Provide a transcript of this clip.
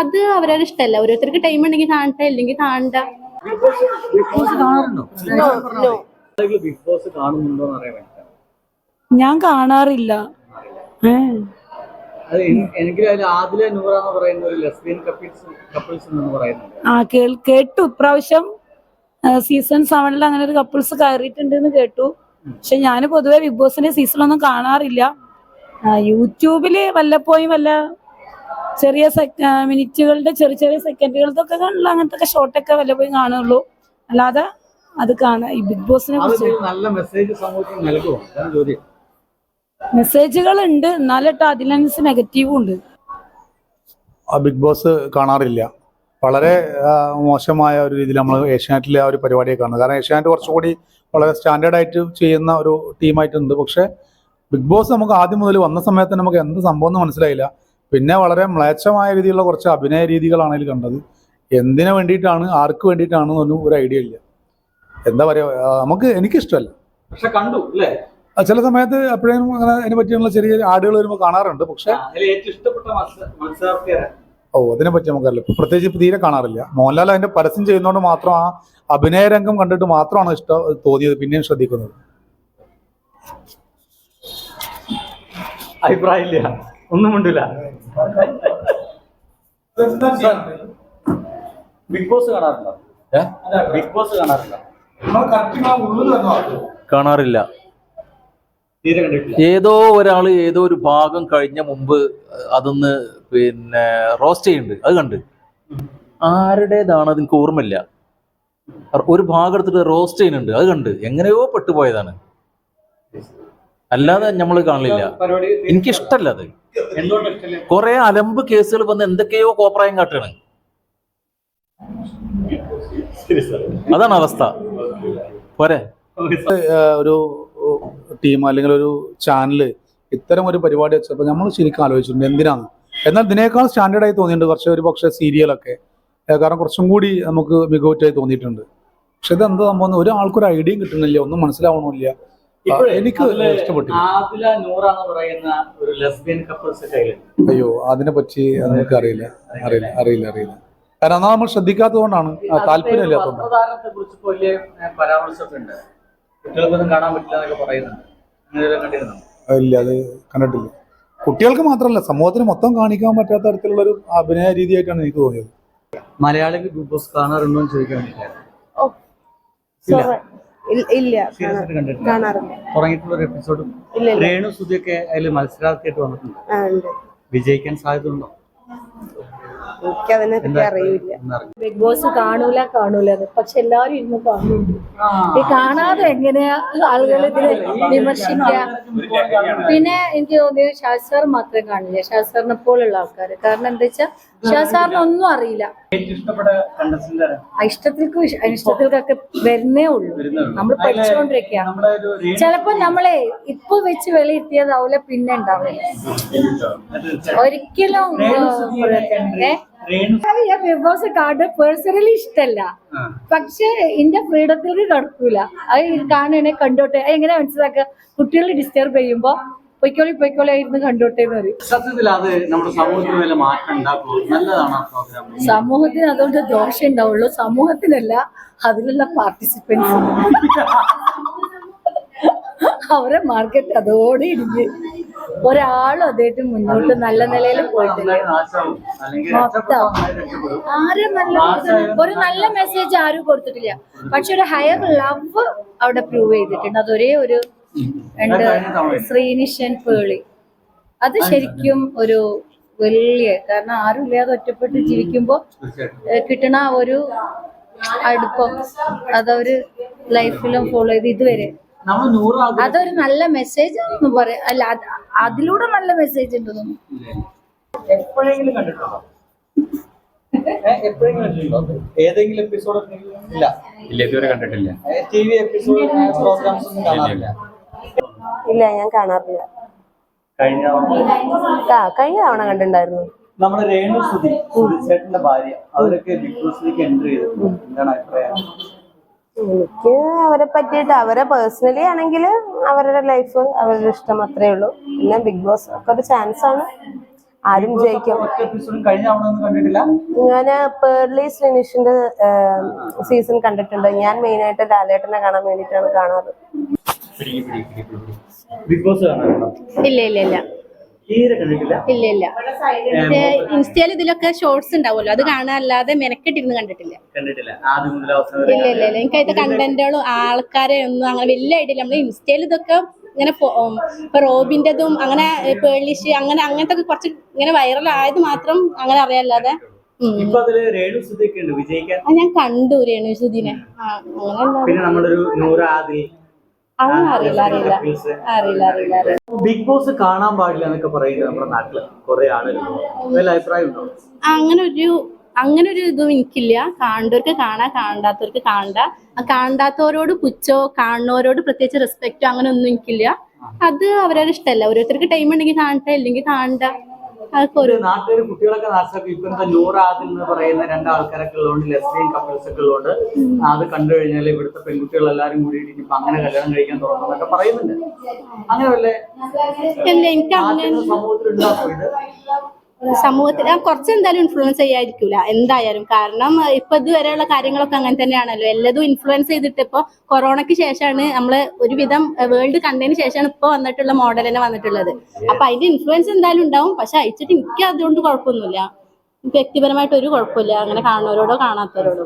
അത് അവരവരുടെ ഇഷ്ടമല്ല. ഓരോരുത്തർക്ക് ടൈം ഉണ്ടെങ്കിൽ കാണട്ടെ അല്ലെങ്കിൽ കാണണ്ട. കാണാറുണ്ടോ ബിഗ് ബോസ് കാണുന്നുണ്ടോ? എന്ന് അറിയാൻ ഞാൻ കാണാറില്ല. ഏ. അത് എനിക്ക് അതിൽ ആദില നൂറ എന്ന് പറയുന്ന ഒരു ലെസ്ബിയൻ കപ്പിൾസ് കപ്പിൾസ് എന്ന് പറയുന്നുണ്ട്. ആ കേട്ടു. ഇപ്രാവശ്യം സീസൺ സെവനിൽ അങ്ങനെ ഒരു കപ്പിൾസ് കയറിയിട്ടുണ്ട് എന്ന് കേട്ടു. പക്ഷെ ഞാൻ പൊതുവെ ബിഗ് ബോസിന്റെ സീസണൊന്നും കാണാറില്ല. ആ, യൂട്യൂബിൽ വല്ലപ്പോഴും വല്ല ചെറിയ മിനിറ്റുകളുടെ ചെറിയ ചെറിയ സെക്കൻഡുകളൊക്കെ കാണുള്ളൂ അങ്ങനത്തെ ഷോട്ടൊക്കെ വല്ലപ്പോഴും കാണുള്ളൂ. അല്ലാതെ അത് കാണാം ഈ ബിഗ് ബോസിനെ കുറിച്ച്. നല്ല മെസ്സേജ് മെസ്സേജുകൾ ഉണ്ട് എന്നാലിട്ട് അതിനനുസരിച്ച് നെഗറ്റീവും ഉണ്ട്. ആ ബിഗ് ബോസ് കാണാറില്ല. വളരെ മോശമായ ഒരു രീതിയിൽ നമ്മൾ ഏഷ്യാനെറ്റിലെ ആ ഒരു പരിപാടിയെ കാണുന്നത് കാരണം ഏഷ്യാനെറ്റ് കുറച്ചുകൂടി വളരെ സ്റ്റാൻഡേർഡ് ആയിട്ട് ചെയ്യുന്ന ഒരു ടീമായിട്ടുണ്ട് പക്ഷേ ബിഗ് ബോസ് നമുക്ക് ആദ്യം മുതൽ വന്ന സമയത്ത് നമുക്ക് എന്ത് സംഭവം എന്ന് മനസ്സിലായില്ല. പിന്നെ വളരെ മ്ലേച്ഛമായ രീതിയിലുള്ള കുറച്ച് അഭിനയ രീതികളാണ് ഇതിൽ കണ്ടത്. എന്തിനു വേണ്ടിയിട്ടാണ് ആർക്ക് വേണ്ടിയിട്ടാണെന്നൊന്നും ഒരു ഐഡിയ ഇല്ല. എന്താ പറയുക നമുക്ക് എനിക്കിഷ്ടമല്ല. പക്ഷെ കണ്ടു അല്ലേ? ചില സമയത്ത് എപ്പോഴും അങ്ങനെ അതിനെ പറ്റിയുള്ള ചെറിയ ആടുകൾ വരുമ്പോൾ കാണാറുണ്ട് പക്ഷെ ഓ അതിനെ പറ്റി നമുക്കറിയില്ല. ഇപ്പൊ പ്രത്യേകിച്ച് തീരെ കാണാറില്ല. മോഹൻലാൽ അതിന്റെ പരസ്യം ചെയ്യുന്നതുകൊണ്ട് മാത്രം ആ അഭിനയരംഗം കണ്ടിട്ട് മാത്രമാണ് ഇഷ്ടം തോന്നിയത് പിന്നെയും ശ്രദ്ധിക്കുന്നത്. അഭിപ്രായം ഇല്ല ഒന്നും മിണ്ടില്ല ബിഗ് ബോസ് കാണാറുണ്ടോ? ബിഗ് ബോസ് കാണാറുണ്ടോ? കാണാറില്ല. ഏതോ ഒരാൾ ഏതോ ഒരു ഭാഗം കഴിഞ്ഞ മുമ്പ് അതൊന്ന് പിന്നെ റോസ്റ്റ് ചെയ്യുന്നുണ്ട്. അത് കണ്ട്. ആരുടേതാണ് അത് എനിക്ക് ഓർമ്മയില്ല. ഒരു ഭാഗം എടുത്തിട്ട് റോസ്റ്റ് ചെയ്യുന്നുണ്ട്. അത് കണ്ട്. എങ്ങനെയോ പെട്ടുപോയതാണ്. അല്ലാതെ നമ്മൾ കാണില്ല. എനിക്ക് എനിക്കിഷ്ടല്ല അത്. കൊറേ അലമ്പ് കേസുകൾ വന്ന് എന്തൊക്കെയോ കോപ്രായം കാട്ടുകയാണ് അതാണ് അവസ്ഥ. പോരെ. ഒരു ടീം അല്ലെങ്കിൽ ഒരു ചാനൽ ഇത്തരം ഒരു പരിപാടി വെച്ചപ്പോൾ നമ്മൾ ശരിക്കും ആലോചിച്ചിട്ടുണ്ട് എന്തിനാണ് എന്നാൽ ഇതിനേക്കാൾ സ്റ്റാൻഡേർഡായി തോന്നിയിട്ടുണ്ട് കുറച്ച് ഒരു പക്ഷേ സീരിയലൊക്കെ കാരണം കുറച്ചും കൂടി നമുക്ക് മികവുറ്റായി തോന്നിയിട്ടുണ്ട്. പക്ഷെ ഇത് എന്താ സംഭവം? ഒരാൾക്കൊരു ഐഡിയയും കിട്ടുന്നില്ല ഒന്നും മനസ്സിലാവണമില്ല. എനിക്ക് ഇഷ്ടപ്പെട്ടു ആദില നൂറ എന്ന് പറയുന്ന ഒരു ലെസ്ബിയൻ കപ്പിൾസ് കയ്യിലുണ്ട്. അയ്യോ അതിനെ പറ്റി നമുക്ക് അറിയില്ല. അറിയില്ല. അറിയില്ല അറിയില്ല കാരണം അന്നാ നമ്മൾ ശ്രദ്ധിക്കാത്തത് കൊണ്ടാണ് താല്പര്യമില്ലാത്ത വസ്ത്രധാരണത്തെ കുറിച്ച് വലിയ പരാമർശമൊക്കെ കുട്ടികൾക്കൊന്നും കാണാൻ പറ്റില്ല എന്നൊക്കെ പറയുന്നുണ്ട്. ഇല്ല അത് കണ്ടിട്ടില്ല. കുട്ടികൾക്ക് മാത്രമല്ല സമൂഹത്തിന് മൊത്തം കാണിക്കാൻ പറ്റാത്ത തരത്തിലുള്ള ഒരു അഭിനയ രീതിയായിട്ടാണ് എനിക്ക് തോന്നിയത്. മലയാളികൾ ബിഗ് ബോസ് കാണാറുണ്ടോ എന്ന് ചോദിക്കാൻ ഇല്ല കാണാറില്ല. തുടങ്ങിയിട്ടുള്ള ഒരു എപ്പിസോഡും ഇല്ല ഇല്ല. രേണു സുധിയൊക്കെ അതിൽ മത്സരാർത്ഥിയായിട്ട് വന്നിട്ടുണ്ട്. വിജയിക്കാൻ സാധ്യതയുണ്ടോ? എനിക്കതിനെ പറ്റി അറിയില്ല. ബിഗ് ബോസ് കാണൂല കാണൂല. പക്ഷെ എല്ലാരും ഇരുന്ന് കാണുന്നുണ്ട്. ഈ കാണാതെ എങ്ങനെയാ ആളുകൾ ഇതിനെ വിമർശിക്കുക? പിന്നെ എനിക്ക് തോന്നിയത് ശാസ്ത്രം മാത്രമേ കാണില്ല. ശാസ്ത്രനെ പോലുള്ള ആൾക്കാർ കാരണം എന്താ വെച്ചാൽ ഷാസാറിന് ഒന്നും അറിയില്ല. ഇഷ്ടത്തിൽക്കും ഇഷ്ടത്തിൽക്കൊക്കെ വരുന്നേ ഉള്ളൂ. നമ്മൾ പഠിച്ചുകൊണ്ടിരിക്കുക നമ്മുടെ ചിലപ്പോ നമ്മളെ ഇപ്പൊ വെച്ച് വിലയിരുത്തിയതാവില്ല പിന്നെ ഉണ്ടാവില്ല ഒരിക്കലും ബിഗ് ബോസ് കാണുന്നത് പേഴ്സണലി ഇഷ്ടല്ല. പക്ഷെ എന്റെ ഫ്രീഡത്തിൽ കിടക്കൂല അത് കാണണേ കണ്ടോട്ടെ എങ്ങനെ മനസ്സിലാക്കുക കുട്ടികൾ ഡിസ്റ്റർബ് ചെയ്യുമ്പോ പൊയ്ക്കോളി പൊയ്ക്കോളി ഇരുന്ന് കണ്ടോട്ടെ എന്ന് പറയും. സത്യത്തിൽ അത് നമ്മുടെ സമൂഹത്തിന് വല്ല മാറ്റം ഉണ്ടാക്കുമോ നല്ലതാണ് സമൂഹത്തിന് അതുകൊണ്ട് ദോഷം ഉണ്ടാവുള്ളൂ. സമൂഹത്തിനല്ല അതിലുള്ള പാർട്ടിസിപ്പൻസ് അവരെ മാർക്കറ്റ് അതോടെ ഇടിഞ്ഞ്. ഒരാളും അതായിട്ട് മുന്നോട്ട് നല്ല നിലയിൽ പോയിട്ടില്ല. മൊത്തം. ആരും നല്ല ഒരു നല്ല മെസ്സേജ് ആരും കൊടുത്തിട്ടില്ല. പക്ഷെ ഒരു ഹയർ ലവ് അവിടെ പ്രൂവ് ചെയ്തിട്ടുണ്ട്. അതൊരേ ഒരു രണ്ട് ശ്രീനിഷൻ പേളി. അത് ശരിക്കും ഒരു വലിയ കാരണം ആരും ഇല്ലാതെ ഒറ്റപ്പെട്ട് ജീവിക്കുമ്പോൾ തീർച്ചയായിട്ടും. കിട്ടണ ഒരു അടുപ്പം അതവര് ലൈഫിലും ഫോളോ ചെയ്ത് ഇതുവരെ. അതൊരു നല്ല മെസ്സേജ് ആണെന്ന് പറയാം. അല്ല അത് അതിലൂടെ നല്ല മെസ്സേജ് ഉണ്ട് എപ്പോഴെങ്കിലും കണ്ടിട്ടുണ്ടോ? ഏ, എപ്പോഴെങ്കിലും കണ്ടിട്ടുണ്ടോ? ഏതെങ്കിലും എപ്പിസോഡ് ഇല്ല. ഇല്ല ഇതുവരെ കണ്ടിട്ടില്ല. ടി വി എപ്പിസോഡ് പ്രോഗ്രാംസ് ഒന്നും കാണാറില്ല. ഇല്ല ഞാൻ കാണാറില്ല. കഴിഞ്ഞ ആ കഴിഞ്ഞ തവണ കണ്ടിട്ടുണ്ടായിരുന്നു. നമ്മുടെ രേണു സുധി സുധിച്ചേട്ടന്റെ ഭാര്യ അവരൊക്കെ ബിഗ് ബോസിലേക്ക് എൻട്രി ചെയ്തിട്ടുണ്ട്. എന്താണ് അഭിപ്രായം? എനിക്ക് അവരെ പറ്റിയിട്ട് അവരെ പേഴ്സണലി ആണെങ്കിൽ അവരുടെ ലൈഫ് അവരുടെ ഇഷ്ടം അത്രേ ഉള്ളൂ. പിന്നെ ബിഗ് ബോസ് ഒക്കെ ഒരു ചാൻസ് ആണ്. ആരും ജയിക്കും. ഞാൻ പേർലി ശ്രീനിഷിന്റെ സീസൺ കണ്ടിട്ടുണ്ട്. ഞാൻ മെയിൻ ആയിട്ട് ലാലേട്ടനെ കാണാൻ വേണ്ടിട്ടാണ് കാണാറ്. ബിഗ് ബോസ് കാണാറുണ്ടോ? ഇല്ല ഇല്ല ഇല്ല. തീരെ കണ്ടിട്ടില്ല. ഇല്ല ഇല്ല. ഇൻസ്റ്റയിൽ ഇതിലൊക്കെ ഷോർട്സ് ഉണ്ടാവുമല്ലോ അത് കാണാനല്ലാതെ മെനക്കെട്ടിരുന്ന് കണ്ടിട്ടില്ല. കണ്ടിട്ടില്ല. ആദ്യം മുതൽ അവസാനം ഇല്ല ഇല്ല ഇല്ല. എനിക്ക് അതിന്റെ കണ്ടന്റുകളും ആൾക്കാരെ ഒന്നും അങ്ങനെ വലിയ ഐഡിയ നമ്മൾ ഇൻസ്റ്റയിൽ ഇതൊക്കെ ഇങ്ങനെ ഇപ്പൊ റോബിന്റെതും അങ്ങനെ പേളിഷ് അങ്ങനെ അങ്ങനത്തെ കുറച്ച് ഇങ്ങനെ വൈറൽ ആയത് മാത്രം അങ്ങനെ അറിയാല്ലാതെ. ഞാൻ കണ്ടു രേണു സുധീനെ. പിന്നെ നൂറ അറിയില്ല അറിയില്ല. അറിയില്ല അറിയില്ല അറിയില്ല. ബിഗ് ബോസ് കാണാൻ പാടില്ല എന്നൊക്കെ പറയുന്നത് നമ്മുടെ നാട്ടിൽ കുറെ ആളുകൾ അഭിപ്രായം ഉണ്ടോ അങ്ങനെ ഒരു അങ്ങനെ ഒരു ഇതും എനിക്കില്ല. കാണണ്ടവർക്ക് കാണാ കാണാത്തവർക്ക് കാണണ്ട. കാണാത്തവരോട് പുച്ഛോ കാണുന്നവരോട് പ്രത്യേകിച്ച് റെസ്പെക്റ്റോ അങ്ങനെ ഒന്നും എനിക്കില്ല. അത് അവരവരുടെ ഇഷ്ടമല്ല. ഓരോരുത്തർക്ക് ടൈം ഉണ്ടെങ്കിൽ കാണട്ടെ ഇല്ലെങ്കിൽ കാണണ്ട. അതൊക്കെ ഒരു ഒരു കുട്ടികളൊക്കെ നാശമാക്കി ഇപ്പൊ എന്താ നൂറ എന്ന് പറയുന്ന രണ്ട് ആൾക്കാരൊക്കെ ഉള്ളതുകൊണ്ട് ലെസ്ബിയൻ കപ്പിൾസ് ഒക്കെ ഉള്ളതുകൊണ്ട് അത് കണ്ടു കഴിഞ്ഞാൽ ഇവിടുത്തെ പെൺകുട്ടികൾ എല്ലാരും കൂടി ഇനിയിപ്പോ അങ്ങനെ കല്യാണം കഴിക്കാൻ തുടങ്ങുന്നൊക്കെ പറയുന്നുണ്ട്. അങ്ങനെ വല്ല സമൂഹത്തിൽ ഉണ്ടാക്കും ഇത് സമൂഹത്തിൽ കുറച്ച് എന്തായാലും ഇൻഫ്ലുവൻസ് ചെയ്യാതിരിക്കൂല. എന്തായാലും. കാരണം ഇപ്പൊ ഇതുവരെയുള്ള കാര്യങ്ങളൊക്കെ അങ്ങനെ തന്നെയാണല്ലോ. എല്ലാതും ഇൻഫ്ലുവൻസ് ചെയ്തിട്ട് ഇപ്പൊ കൊറോണയ്ക്ക് ശേഷമാണ് നമ്മൾ ഒരുവിധം വേൾഡ് കണ്ടതിന് ശേഷമാണ് ഇപ്പൊ വന്നിട്ടുള്ള മോഡൽ തന്നെ വന്നിട്ടുള്ളത്. അപ്പൊ അതിന്റെ ഇൻഫ്ലുവൻസ് എന്തായാലും ഉണ്ടാവും. പക്ഷെ അയച്ചിട്ട് എനിക്ക് അതുകൊണ്ട് കുഴപ്പമൊന്നുമില്ല. വ്യക്തിപരമായിട്ട് ഒരു കുഴപ്പമില്ല. അങ്ങനെ കാണുന്നവരോടോ കാണാത്തവരോടോ.